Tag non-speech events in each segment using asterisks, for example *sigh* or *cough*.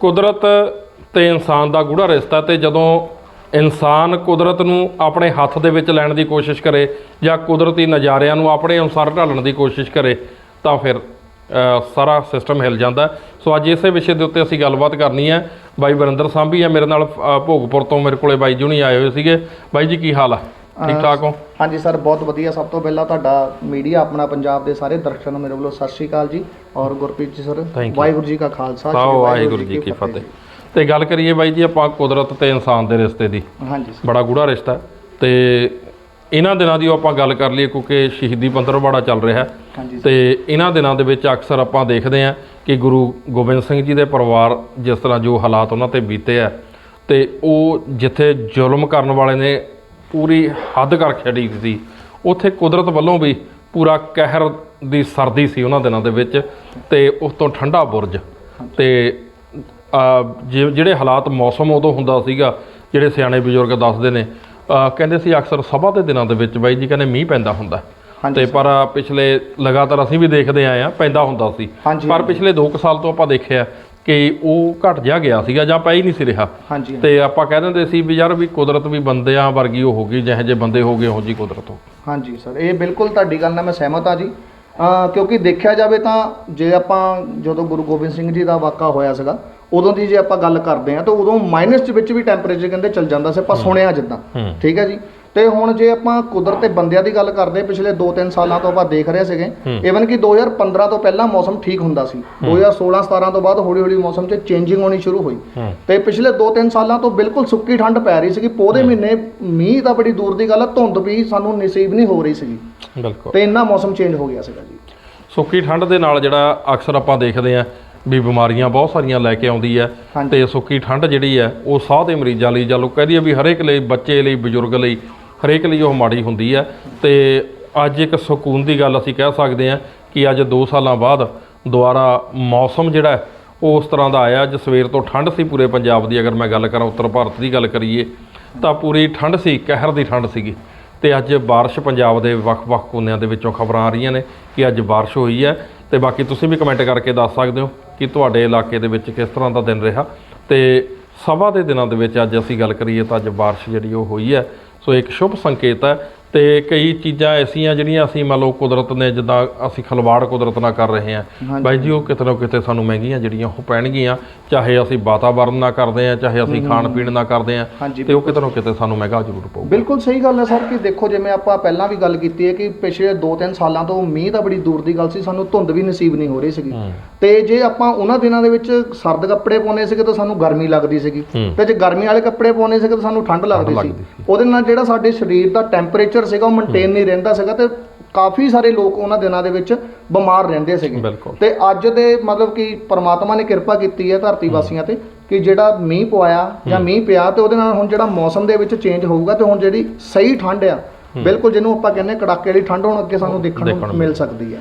ਕੁਦਰਤ ਤੇ ਇਨਸਾਨ ਦਾ ਗੂੜਾ ਰਿਸ਼ਤਾ ਤੇ ਜਦੋਂ ਇਨਸਾਨ ਕੁਦਰਤ ਨੂੰ ਆਪਣੇ ਹੱਥ ਦੇ ਵਿੱਚ ਲੈਣ ਦੀ ਕੋਸ਼ਿਸ਼ ਕਰੇ ਜਾਂ ਕੁਦਰਤੀ ਨਜ਼ਾਰਿਆਂ ਨੂੰ ਆਪਣੇ ਅਨੁਸਾਰ ਢਾਲਣ ਦੀ ਕੋਸ਼ਿਸ਼ ਕਰੇ, ਤਾਂ ਫਿਰ ਸਾਰਾ ਸਿਸਟਮ ਹਿਲ ਜਾਂਦਾ। ਸੋ ਅੱਜ ਇਸੇ ਵਿਸ਼ੇ ਦੇ ਉੱਤੇ ਅਸੀਂ ਗੱਲਬਾਤ ਕਰਨੀ ਹੈ। ਬਾਈ ਵਰਿੰਦਰ ਸਾਂਭੀ ਹੈ ਮੇਰੇ ਨਾਲ, ਅਹ, ਭੋਗਪੁਰ ਤੋਂ ਮੇਰੇ ਕੋਲੇ ਬਾਈ ਜੁਣੀ ਆਏ ਹੋਏ ਸੀਗੇ। ਬਾਈ ਜੀ, ਕੀ ਹਾਲ ਆ? ਠੀਕ ਠਾਕ ਹੋ? ਹਾਂਜੀ ਸਰ ਬਹੁਤ ਵਧੀਆ। ਸਭ ਤੋਂ ਪਹਿਲਾਂ ਤੁਹਾਡਾ ਮੀਡੀਆ ਆਪਣਾ ਪੰਜਾਬ ਦੇ ਸਾਰੇ ਦਰਸ਼ਕਾਂ ਨੂੰ ਮੇਰੇ ਵੱਲੋਂ ਸਤਿ ਸ਼੍ਰੀ ਅਕਾਲ ਜੀ ਔਰ Gurpreet ji sir Thank you. Waheguru ji ਕਾ ਖਾਲਸਾ ਸ਼੍ਰੀ ਵਾਹਿਗੁਰੂ ਜੀ ਕੀ ਫਤਿਹ ਤੇ ਗੱਲ ਕਰੀਏ ਬਾਈ ਜੀ ਆਪਾਂ ਕੁਦਰਤ ਤੇ ਇਨਸਾਨ ਦੇ ਰਿਸ਼ਤੇ ਦੀ। ਹਾਂਜੀ ਸਰ। ਬੜਾ ਗੂੜਾ ਰਿਸ਼ਤਾ। ਹੈ ਤੇ ਇਹਨਾਂ ਦਿਨਾਂ ਦੀ ਉਹ ਆਪਾਂ ਗੱਲ ਕਰ ਲਈਏ ਕਿਉਂਕਿ ਸ਼ਹੀਦੀ ਪੰਦਰਵਾੜਾ ਚੱਲ ਰਿਹਾ। ਹੈ ਹਾਂਜੀ ਤੇ ਇਹਨਾਂ ਦਿਨਾਂ ਦੇ ਵਿੱਚ ਅਕਸਰ ਆਪਾਂ ਦੇਖਦੇ ਹਾਂ ਕਿ ਗੁਰੂ ਗੋਬਿੰਦ ਸਿੰਘ ਜੀ ਦੇ ਪਰਿਵਾਰ ਜਿਸ ਤਰ੍ਹਾਂ ਜੋ ਹਾਲਾਤ ਉਹਨਾਂ ਤੇ ਬੀਤੇ ਆ ਤੇ ਉਹ ਜਿੱਥੇ ਜ਼ੁਲਮ ਕਰਨ ਵਾਲੇ ਨੇ ਪੂਰੀ ਹੱਦ ਕਰ ਛੱਡੀ ਸੀ। ਉੱਥੇ ਕੁਦਰਤ ਵੱਲੋਂ ਵੀ ਪੂਰਾ ਕਹਿਰ ਦੀ ਸਰਦੀ ਸੀ ਉਹਨਾਂ ਦਿਨਾਂ ਦੇ ਵਿੱਚ ਤੇ ਉਸ ਤੋਂ ਠੰਡਾ ਬੁਰਜ। ਤੇ ਜਿਹੜੇ ਹਾਲਾਤ ਮੌਸਮ ਉਦੋਂ ਹੁੰਦਾ ਸੀਗਾ ਜਿਹੜੇ ਸਿਆਣੇ ਬਜ਼ੁਰਗ ਦੱਸਦੇ ਨੇ ਕਹਿੰਦੇ ਸੀ ਅਕਸਰ ਸਭਾ ਦੇ ਦਿਨਾਂ ਦੇ ਵਿੱਚ ਬਾਈ ਜੀ ਕਹਿੰਦੇ ਮੀਂਹ ਪੈਂਦਾ ਹੁੰਦਾ। ਤੇ ਪਰ ਪਿਛਲੇ ਲਗਾਤਾਰ ਅਸੀਂ ਵੀ ਦੇਖਦੇ ਆਏ ਆ ਪੈਂਦਾ ਹੁੰਦਾ ਸੀ। ਪਰ ਪਿਛਲੇ 2 ਸਾਲ ਤੋਂ ਆਪਾਂ ਦੇਖਿਆ ਕਿ ਉਹ ਘਟ ਜਾ ਗਿਆ ਸੀਗਾ ਜਾਂ ਪੈ ਹੀ ਨਹੀਂ ਸੀ ਰਿਹਾ। ਹਾਂਜੀ ਤੇ ਆਪਾਂ ਕਹਿ ਦਿੰਦੇ ਸੀ ਵੀ ਯਾਰ ਵੀ ਕੁਦਰਤ ਵੀ ਬੰਦਿਆਂ ਵਰਗੀ ਉਹ ਹੋ ਗਈ ਜਿਹੇ ਜਿਹੇ ਬੰਦੇ ਹੋ ਗਏ ਉਹ ਜੀ ਕੁਦਰਤ ਹੋ ਹਾਂਜੀ ਸਰ ਇਹ ਬਿਲਕੁਲ ਤੁਹਾਡੀ ਗੱਲ ਨਾਲ ਮੈਂ ਸਹਿਮਤ ਹਾਂ ਜੀ। ਕਿਉਂਕਿ ਦੇਖਿਆ ਜਾਵੇ ਤਾਂ ਜੇ ਆਪਾਂ ਜਦੋਂ ਗੁਰੂ ਗੋਬਿੰਦ ਸਿੰਘ ਜੀ ਦਾ ਵਾਕਾ ਹੋਇਆ ਸੀਗਾ ਉਦੋਂ ਦੀ ਜੇ ਆਪਾਂ ਗੱਲ ਕਰਦੇ ਹਾਂ ਤਾਂ ਉਦੋਂ ਮਾਈਨਸ ਦੇ ਵਿੱਚ ਵੀ ਟੈਂਪਰੇਚਰ ਕਹਿੰਦੇ ਚੱਲ ਜਾਂਦਾ ਸੀ ਆਪਾਂ ਸੁਣਿਆ ਜਿੱਦਾਂ। ਠੀਕ ਹੈ ਜੀ? ਤੇ ਹੁਣ ਜੇ ਆਪਾਂ ਕੁਦਰਤ ਤੇ ਬੰਦਿਆਂ ਦੀ ਗੱਲ ਕਰਦੇ ਪਿਛਲੇ 2-3 ਸਾਲਾਂ ਤੋਂ ਆਪਾਂ ਦੇਖ ਰਹੇ ਸੀਗੇ ਇਵਨ ਕਿ 2015 ਤੋਂ ਪਹਿਲਾਂ ਮੌਸਮ ਠੀਕ ਹੁੰਦਾ ਸੀ। 2016-17 ਤੋਂ ਬਾਅਦ ਹੌਲੀ-ਹੌਲੀ ਮੌਸਮ 'ਚ ਚੇਂਜਿੰਗ ਹੋਣੀ ਸ਼ੁਰੂ ਹੋਈ। ਹੂੰ। ਤੇ ਪਿਛਲੇ 2-3 ਸਾਲਾਂ ਤੋਂ ਬਿਲਕੁਲ ਸੁੱਕੀ ਠੰਡ ਪੈ ਰਹੀ ਸੀਗੀ। ਪੌਦੇ ਮਹੀਨੇ ਮੀਂਹ ਤਾਂ ਬੜੀ ਦੂਰ ਦੀ ਗੱਲ ਹੈ ਧੁੰਦ ਵੀ ਸਾਨੂੰ ਨਸੀਬ ਨਹੀਂ ਹੋ ਰਹੀ ਸੀਗੀ। ਬਿਲਕੁਲ। ਤੇ ਇੰਨਾ ਮੌਸਮ ਚੇਂਜ ਹੋ ਗਿਆ ਸੀਗਾ ਜੀ। ਸੁੱਕੀ ਠੰਡ ਦੇ ਨਾਲ ਜਿਹੜਾ ਅਕਸਰ ਆਪਾਂ ਦੇਖਦੇ ਆ ਵੀ ਬਿਮਾਰੀਆਂ ਬਹੁਤ ਸਾਰੀਆਂ ਲੈ ਕੇ ਆਉਂਦੀ ਹੈ। ਤੇ ਸੁੱਕੀ ਠੰਡ ਜਿਹੜੀ ਹੈ ਉਹ ਸਾਹ ਦੇ ਮਰੀਜ਼ਾਂ ਲਈ ਜਾਂ ਲੋਕ ਕਹਦੀ ਆ ਵੀ ਹਰੇਕ ਲਈ ਬੱਚੇ ਲਈ ਬਜ਼ੁਰਗ ਲਈ ਹਰੇਕ ਲਈ ਉਹ ਮਾੜੀ ਹੁੰਦੀ ਹੈ ਤੇ ਅੱਜ ਇੱਕ ਸਕੂਨ ਦੀ ਗੱਲ ਅਸੀਂ ਕਹਿ ਸਕਦੇ ਹਾਂ ਕਿ ਅੱਜ 2 ਸਾਲਾਂ ਬਾਅਦ ਦੁਬਾਰਾ ਮੌਸਮ ਜਿਹੜਾ ਉਹ ਉਸ ਤਰ੍ਹਾਂ ਦਾ ਆਇਆ, ਅੱਜ ਸਵੇਰ ਤੋਂ ਠੰਡ ਸੀ ਪੂਰੇ ਪੰਜਾਬ ਦੀ, ਅਗਰ ਮੈਂ ਗੱਲ ਕਰਾਂ ਉੱਤਰ ਭਾਰਤ ਦੀ ਗੱਲ ਕਰੀਏ, ਤਾਂ ਪੂਰੀ ਠੰਡ ਸੀ, ਕਹਿਰ ਦੀ ਠੰਡ ਸੀਗੀ। ਤੇ ਅੱਜ ਬਾਰਿਸ਼ ਪੰਜਾਬ ਦੇ ਵੱਖ-ਵੱਖ ਕੋਨਿਆਂ ਦੇ ਵਿੱਚੋਂ ਖਬਰਾਂ ਆ ਰਹੀਆਂ ਨੇ ਕਿ ਅੱਜ ਬਾਰਿਸ਼ ਹੋਈ ਹੈ। ਤੇ ਬਾਕੀ ਤੁਸੀਂ ਵੀ ਕਮੈਂਟ ਕਰਕੇ ਦੱਸ ਸਕਦੇ ਹੋ ਕਿ ਤੁਹਾਡੇ ਇਲਾਕੇ ਦੇ ਵਿੱਚ ਕਿਸ ਤਰ੍ਹਾਂ ਦਾ ਦਿਨ ਰਿਹਾ। ਤੇ ਸਵਾ ਦੇ ਦਿਨਾਂ ਦੇ ਵਿੱਚ ਅੱਜ ਅਸੀਂ ਗੱਲ ਕਰੀਏ ਤਾਂ ਅੱਜ ਬਾਰਿਸ਼ ਜਿਹੜੀ ਉਹ ਹੋਈ ਹੈ ਸੋ ਇੱਕ ਸ਼ੁਭ ਸੰਕੇਤ ਹੈ ਤੇ ਕਈ ਚੀਜ਼ਾਂ ਐਸੀਆਂ ਜਿਹੜੀਆਂ ਅਸੀਂ ਮੰਨ ਲਓ ਕੁਦਰਤ ਨੇ ਜਿੱਦਾਂ ਅਸੀਂ ਖਲਵਾੜ ਕੁਦਰਤ ਨਾਲ ਕਰ ਰਹੇ ਹਾਂ। ਬਾਈ ਜੀ ਉਹ ਕਿਤੇ ਨਾ ਕਿਤੇ ਸਾਨੂੰ ਮਹਿੰਗੀਆਂ ਜਿਹੜੀਆਂ ਉਹ ਪੈਣਗੀਆਂ ਚਾਹੇ ਅਸੀਂ ਵਾਤਾਵਰਨ ਨਾਲ ਕਰਦੇ ਹਾਂ ਚਾਹੇ ਅਸੀਂ ਖਾਣ ਪੀਣ ਨਾਲ ਕਰਦੇ ਹਾਂ ਤੇ ਉਹ ਕਿਤੇ ਨਾ ਕਿਤੇ ਸਾਨੂੰ ਮਹਿੰਗਾ ਜ਼ਰੂਰ ਪਊਗਾ ਬਿਲਕੁਲ ਸਹੀ ਗੱਲ ਹੈ ਸਰ ਕਿ ਦੇਖੋ ਜਿਵੇਂ ਆਪਾਂ ਪਹਿਲਾਂ ਵੀ ਗੱਲ ਕੀਤੀ ਹੈ ਕਿ ਪਿਛਲੇ 2-3 ਸਾਲਾਂ ਤੋਂ ਮੀਂਹ ਤਾਂ ਬੜੀ ਦੂਰ ਦੀ ਗੱਲ ਸੀ ਸਾਨੂੰ ਧੁੰਦ ਵੀ ਨਸੀਬ ਨਹੀਂ ਹੋ ਰਹੀ ਸੀਗੀ। ਤੇ ਜੇ ਆਪਾਂ ਉਹਨਾਂ ਦਿਨਾਂ ਦੇ ਵਿੱਚ ਸਰਦ ਕੱਪੜੇ ਪਾਉਣੇ ਸੀਗੇ ਤਾਂ ਸਾਨੂੰ ਗਰਮੀ ਲੱਗਦੀ ਸੀਗੀ। ਤੇ ਜੇ ਗਰਮੀ ਵਾਲੇ ਕੱਪੜੇ ਪਾਉਣੇ ਸੀਗੇ ਤਾਂ ਸਾਨੂੰ ਠੰਡ ਲੱਗਦੀ ਸੀ। ਉਹਦੇ ਨਾਲ ਜਿਹੜਾ ਸਾਡੇ ਸਰੀਰ ਦਾ ਟੈਂਪਰੇਚਰ ਸੀਗਾ ਉਹ ਮੇਨਟੇਨ ਨਹੀਂ ਰਹਿੰਦਾ ਸੀਗਾ ਤੇ ਕਾਫੀ ਸਾਰੇ ਲੋਕ ਉਹਨਾਂ ਦਿਨਾਂ ਦੇ ਵਿੱਚ ਬਿਮਾਰ ਰਹਿੰਦੇ ਸੀਗੇ। ਬਿਲਕੁਲ। ਤੇ ਅੱਜ ਦੇ ਮਤਲਬ ਕਿ ਪ੍ਰਮਾਤਮਾ ਨੇ ਕਿਰਪਾ ਕੀਤੀ ਹੈ ਧਰਤੀ ਵਾਸੀਆਂ ਤੇ ਕਿ ਜਿਹੜਾ ਮੀਂਹ ਪਵਾਇਆ ਜਾਂ ਮੀਂਹ ਪਿਆ ਤੇ ਉਹਦੇ ਨਾਲ ਹੁਣ ਜਿਹੜਾ ਮੌਸਮ ਦੇ ਵਿੱਚ ਚੇਂਜ ਹੋਊਗਾ ਤੇ ਹੁਣ ਜਿਹੜੀ ਸਹੀ ਠੰਡ ਆ ਬਿਲਕੁਲ ਜਿਹਨੂੰ ਆਪਾਂ ਕਹਿੰਦੇ ਕੜਾਕੇ ਵਾਲੀ ਠੰਡ ਹੁਣ ਅੱਗੇ ਸਾਨੂੰ ਦੇਖਣ ਦੇਖਣ ਨੂੰ ਨੂੰ ਮਿਲ ਸਕਦੀ ਹੈ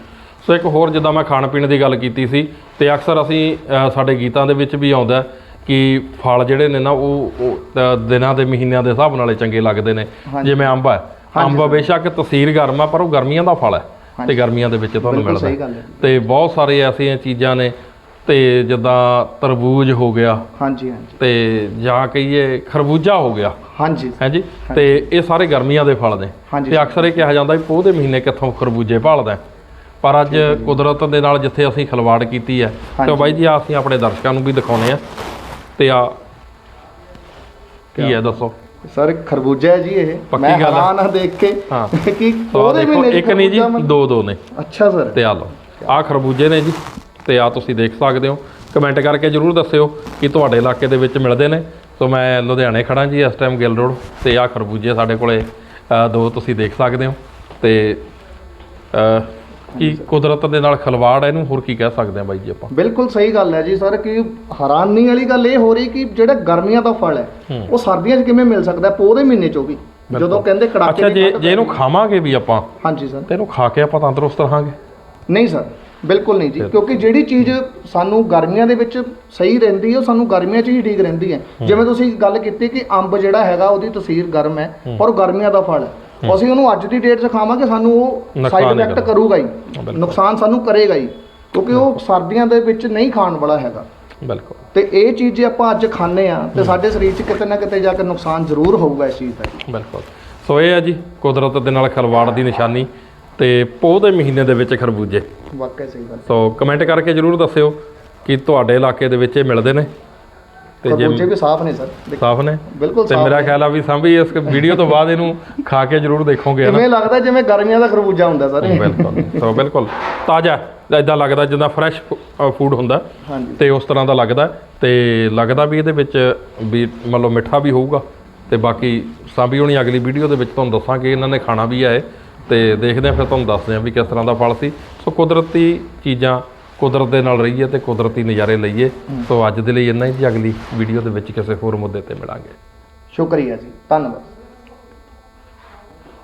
ਸੋ ਇੱਕ ਹੋਰ ਜਿੱਦਾਂ ਮੈਂ ਖਾਣ ਪੀਣ ਦੀ ਗੱਲ ਕੀਤੀ ਸੀ ਤੇ ਅਕਸਰ ਅਸੀਂ ਅ, ਸਾਡੇ ਗੀਤਾਂ ਦੇ ਵਿੱਚ ਵੀ ਆਉਂਦਾ ਹੈ ਕਿ ਫਲ ਜਿਹੜੇ ਨੇ ਨਾ ਉਹ ਉਹ, ਅ, ਦਿਨਾਂ ਦੇ ਮਹੀਨਿਆਂ ਦੇ ਹਿਸਾਬ ਨਾਲੇ ਚੰਗੇ ਲੱਗਦੇ ਨੇ। ਜਿਵੇਂ ਅੰਬ ਹੈ ਅੰਬ ਬੇਸ਼ੱਕ ਤਸੀਰ ਗਰਮ ਆ ਪਰ ਉਹ ਗਰਮੀਆਂ ਦਾ ਫਲ ਹੈ ਤੇ ਗਰਮੀਆਂ ਦੇ ਵਿੱਚ ਤੁਹਾਨੂੰ ਮਿਲਦਾ। ਤੇ ਬਹੁਤ ਸਾਰੇ ਐਸੀਆਂ ਚੀਜ਼ਾਂ ਨੇ ਤੇ ਜਿੱਦਾਂ ਤਰਬੂਜ ਹੋ ਗਿਆ। ਹਾਂਜੀ ਹਾਂਜੀ। ਤੇ ਜਾਂ ਕਹੀਏ ਖਰਬੂਜਾ ਹੋ ਗਿਆ। ਹਾਂਜੀ। ਹਾਂਜੀ? ਤੇ ਇਹ ਸਾਰੇ ਗਰਮੀਆਂ ਦੇ ਫਲ ਨੇ। ਤੇ ਅਕਸਰ ਇਹ ਕਿਹਾ ਜਾਂਦਾ ਵੀ ਪੋਹ ਦੇ ਮਹੀਨੇ ਕਿੱਥੋਂ ਖਰਬੂਜੇ ਭਾਲਦਾ। ਪਰ ਅੱਜ ਕੁਦਰਤ ਦੇ ਨਾਲ ਜਿੱਥੇ ਅਸੀਂ ਖਲਵਾੜ ਕੀਤੀ ਹੈ ਤੇ। ਬਾਈ ਜੀ ਆ ਅਸੀਂ ਆਪਣੇ ਦਰਸ਼ਕਾਂ ਨੂੰ ਵੀ ਦਿਖਾਉਨੇ ਆ। ਤੇ ਆ ਕੀ ਹੈ ਦੱਸੋ। ਸਰ ਖਰਬੂਜਾ ਹੈ ਜੀ ਇਹ। ਪੱਕੀ ਮੈਂ ਗੱਲ ਹੈ। ਹੈਰਾਨ ਆ ਦੇਖ ਕੇ ਹਾਂ। *laughs* ਕਿ ਸੋ ਉਹਦੇ ਦੇਖੋ ਮਹੀਨੇ ਇੱਕ ਨਹੀਂ ਜੀ ਦੋ ਦੋ ਨੇ। ਅੱਛਾ ਸਰ। ਤੇ ਆ ਲਓ। ਆ ਖਰਬੂਜੇ ਨੇ ਜੀ ਤੇ ਆ ਤੁਸੀਂ ਦੇਖ ਸਕਦੇ ਹੋ। ਕਮੈਂਟ ਕਰਕੇ ਜਰੂਰ ਦੱਸਿਓ ਕਿ ਤੁਹਾਡੇ ਇਲਾਕੇ ਦੇ ਵਿੱਚ ਮਿਲਦੇ ਨੇ। ਸੋ ਮੈਂ ਲੁਧਿਆਣੇ ਖੜਾ ਜੀ ਇਸ ਟਾਈਮ ਗਿੱਲ ਰੋਡ ਤੇ ਆ ਖਰਬੂਜੇ ਸਾਡੇ ਕੋਲੇ ਅ, ਦੋ ਤੁਸੀਂ ਦੇਖ ਸਕਦੇ ਹੋ। ਤੇ ਅ, ਕੀ ਕੁਦਰਤ ਦੇ ਨਾਲ ਖਲਵਾੜ ਹੈ ਇਹਨੂੰ ਹੋਰ ਕੀ ਕਹਿ ਸਕਦੇ ਆ ਬਾਈ ਜੀ ਆਪਾਂ? ਬਿਲਕੁਲ ਸਹੀ ਗੱਲ ਹੈ ਜੀ ਸਰ ਕਿ ਹੈਰਾਨੀ ਵਾਲੀ ਗੱਲ ਇਹ ਹੋ ਰਹੀ ਕਿ ਜਿਹੜਾ ਗਰਮੀਆਂ ਦਾ ਫਲ ਹੈ। ਉਹ ਸਰਦੀਆਂ 'ਚ ਕਿਵੇਂ ਮਿਲ ਸਕਦਾ ਹੈ? ਪੋਹ ਦੇ ਮਹੀਨੇ 'ਚੋਂ ਵੀ। ਜਦੋਂ ਕਹਿੰਦੇ ਕੜਾਕੇ ਅੱਛਾ ਜੇ ਜੇ ਇਹਨੂੰ ਖਾਵਾਂਗੇ ਵੀ ਆਪਾਂ ਹਾਂਜੀ ਸਰ। ਤੇ ਇਹਨੂੰ ਖਾ ਕੇ ਆਪਾਂ ਤੰਦਰੁਸਤ ਰਹਾਂਗੇ? ਨਹੀਂ ਸਰ ਬਿਲਕੁਲ ਨਹੀਂ ਜੀ। ਕਿਉਂਕਿ ਜਿਹੜੀ ਚੀਜ਼ ਸਾਨੂੰ ਗਰਮੀਆਂ ਦੇ ਵਿੱਚ ਸਹੀ ਰਹਿੰਦੀ ਹੈ ਉਹ ਸਾਨੂੰ ਗਰਮੀਆਂ 'ਚ ਹੀ ਠੀਕ ਰਹਿੰਦੀ ਹੈ। ਜਿਵੇਂ ਤੁਸੀਂ ਗੱਲ ਕੀਤੀ ਕਿ ਅੰਬ ਜਿਹੜਾ ਹੈਗਾ ਉਹਦੀ ਤਸੀਰ ਗਰਮ ਹੈ। ਪਰ ਉਹ ਗਰਮੀਆਂ ਦਾ ਫਲ ਹੈ। ਅਸੀਂ ਉਹਨੂੰ ਅੱਜ ਦੀ ਡੇਟ 'ਚ ਖਾਵਾਂਗੇ ਸਾਨੂੰ ਉਹ ਨੁਕਸਾਨ ਸਾਈਡ ਹੀ ਇਫੈਕਟ ਕਰੂਗਾ। ਕਰੂਗਾ ਹੀ। ਬਿਲਕੁਲ। ਨੁਕਸਾਨ ਸਾਨੂੰ ਕਰੇਗਾ ਹੀ ਕਿਉਂਕਿ ਉਹ ਸਰਦੀਆਂ ਦੇ ਵਿੱਚ ਨਹੀਂ ਖਾਣ ਵਾਲਾ ਹੈਗਾ। ਬਿਲਕੁਲ। ਤੇ ਇਹ ਚੀਜ਼ ਜੇ ਆਪਾਂ ਅੱਜ ਖਾਂਦੇ ਆ ਤੇ ਸਾਡੇ ਸਰੀਰ 'ਚ ਕਿਤੇ ਨਾ ਕਿਤੇ ਜਾ ਕੇ ਨੁਕਸਾਨ ਜ਼ਰੂਰ ਹੋਊਗਾ ਇਸ ਚੀਜ਼ ਦਾ। ਜੀ ਬਿਲਕੁਲ। ਸੋ ਇਹ ਹੈ ਜੀ ਕੁਦਰਤ ਦੇ ਨਾਲ ਖਲਵਾੜ ਦੀ ਨਿਸ਼ਾਨੀ ਤੇ ਪੋਹ ਦੇ ਮਹੀਨੇ ਦੇ ਵਿੱਚ ਖਰਬੂਜੇ। ਵਾਕਿਆ ਸਹੀ ਗੱਲ। ਸੋ ਕਮੈਂਟ ਕਰਕੇ ਜਰੂਰ ਦੱਸਿਓ ਕਿ ਤੁਹਾਡੇ ਇਲਾਕੇ ਦੇ ਵਿੱਚ ਇਹ ਮਿਲਦੇ ਨੇ। ਤੇ ਜੇ ਖਰਬੂਜੇ ਵੀ ਸਾਫ਼ ਨੇ ਸਰ। ਦੇਖੋ, ਸਾਫ਼ ਨੇ? ਬਿਲਕੁਲ ਤੇ ਸਾਫ਼ ਮੇਰਾ ਨੇ। ਖਿਆਲ ਆ ਵੀ ਸਭ ਇਸ ਵੀਡੀਓ ਤੋਂ ਬਾਅਦ ਇਹਨੂੰ ਖਾ ਕੇ ਜਰੂਰ ਦੇਖੋਗੇ ਇਵੇਂ ਲੱਗਦਾ ਜਿਵੇਂ ਗਰਮੀਆਂ ਦਾ ਖਰਬੂਜਾ ਹੁੰਦਾ ਸਰ ਇਹ। ਬਿਲਕੁਲ ਸੋ ਬਿਲਕੁਲ। ਤਾਜ਼ਾ ਇਦਾਂ ਲੱਗਦਾ ਜਿੱਦਾਂ ਫਰੈਸ਼ ਫੂਡ ਹੁੰਦਾ। ਹਾਂਜੀ। ਤੇ ਉਸ ਤਰ੍ਹਾਂ ਦਾ ਲੱਗਦਾ। ਤੇ ਲੱਗਦਾ ਵੀ ਇਹਦੇ ਵਿੱਚ ਵੀ ਮੰਨ ਲਓ ਮਿੱਠਾ ਵੀ ਹੋਊਗਾ। ਤੇ ਬਾਕੀ ਸਾਂਭੀ ਹੋਣੀ ਅਗਲੀ ਵੀਡੀਓ ਦੇ ਵਿੱਚ ਤੁਹਾਨੂੰ ਦੱਸਾਂਗੇ ਇਹਨਾਂ ਨੇ ਖਾਣਾ ਵੀ ਹੈ ਤੇ ਦੇਖਦੇ ਆ ਫਿਰ ਤੁਹਾਨੂੰ ਦੱਸਦੇ ਆ ਵੀ ਕਿਸ ਤਰ੍ਹਾਂ ਦਾ ਫਲ ਸੀ। ਸੋ ਕੁਦਰਤੀ ਚੀਜ਼ਾਂ ਕੁਦਰਤ ਦੇ ਨਾਲ ਰਹੀਏ ਤੇ ਕੁਦਰਤੀ ਨਜ਼ਾਰੇ ਲਈਏ, ਸੋ ਅੱਜ ਦੇ ਲਈ ਇੰਨਾ ਹੀ ਜੀ, ਅਗਲੀ ਵੀਡੀਓ ਦੇ ਵਿੱਚ ਕਿਸੇ ਹੋਰ ਮੁੱਦੇ ਤੇ ਮਿਲਾਂਗੇ। ਸ਼ੁਕਰੀਆ ਜੀ, ਧੰਨਵਾਦ।